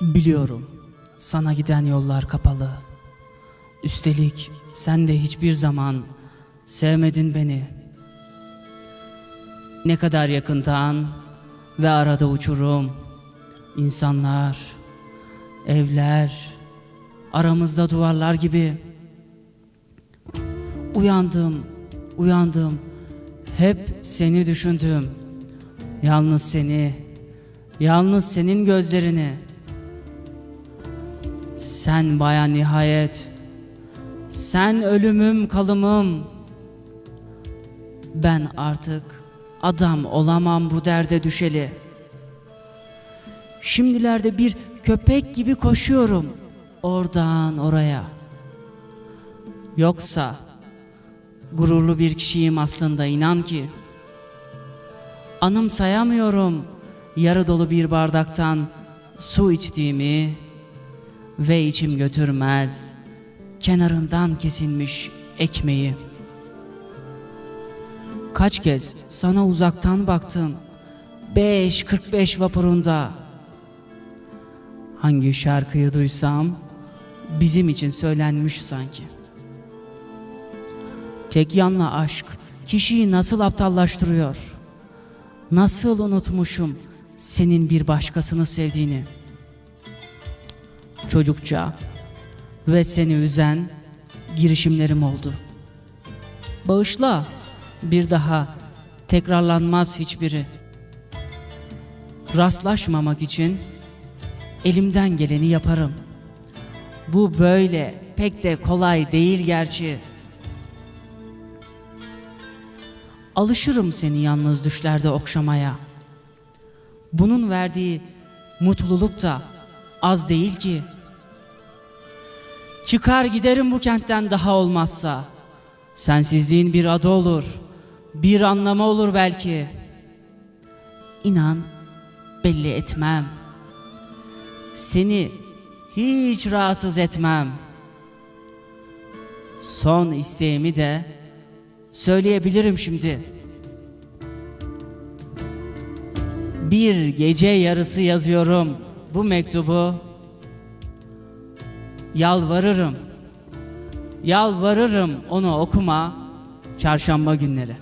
Biliyorum sana giden yollar kapalı. Üstelik sen de hiçbir zaman sevmedin beni. Ne kadar yakından ve arada uçurum. İnsanlar, evler, aramızda duvarlar gibi. Uyandım, uyandım. Hep seni düşündüm. Yalnız seni, yalnız senin gözlerini. Sen baya nihayet. Sen ölümüm kalımım. Ben artık adam olamam bu derde düşeli. Şimdilerde bir köpek gibi koşuyorum oradan oraya. Yoksa gururlu bir kişiyim aslında inan ki. Anımsayamıyorum yarı dolu bir bardaktan su içtiğimi ve içim götürmez kenarından kesilmiş ekmeği. Kaç kez sana uzaktan baktım 5.45 vapurunda. Hangi şarkıyı duysam bizim için söylenmiş sanki. Tek yanlı aşk kişiyi nasıl aptallaştırıyor? Nasıl unutmuşum senin bir başkasını sevdiğini? Çocukça ve seni üzen girişimlerim oldu. Bağışla bir daha tekrarlanmaz hiçbiri. Rastlaşmamak için elimden geleni yaparım. Bu böyle pek de kolay değil gerçi. Alışırım seni yalnız düşlerde okşamaya. Bunun verdiği mutluluk da az değil ki. Çıkar giderim bu kentten daha olmazsa. Sensizliğin bir adı olur, bir anlamı olur belki. İnan belli etmem. Seni hiç rahatsız etmem. Son isteğimi de söyleyebilirim şimdi. Bir gece yarısı yazıyorum bu mektubu. Yalvarırım. Yalvarırım onu okuma çarşamba günleri.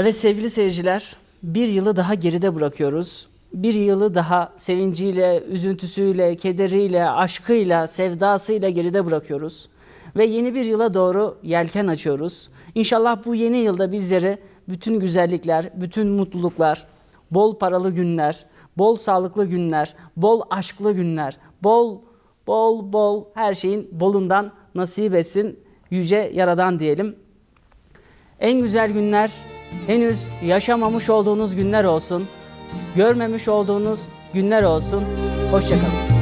Evet sevgili seyirciler, bir yılı daha geride bırakıyoruz. Bir yılı daha sevinciyle, üzüntüsüyle, kederiyle, aşkıyla, sevdasıyla geride bırakıyoruz. Ve yeni bir yıla doğru yelken açıyoruz. İnşallah bu yeni yılda bizleri bütün güzellikler, bütün mutluluklar, bol paralı günler, bol sağlıklı günler, bol aşklı günler, bol bol bol her şeyin bolundan nasip etsin yüce yaradan diyelim. En güzel günler henüz yaşamamış olduğunuz günler olsun. Görmemiş olduğunuz günler olsun. Hoşçakalın.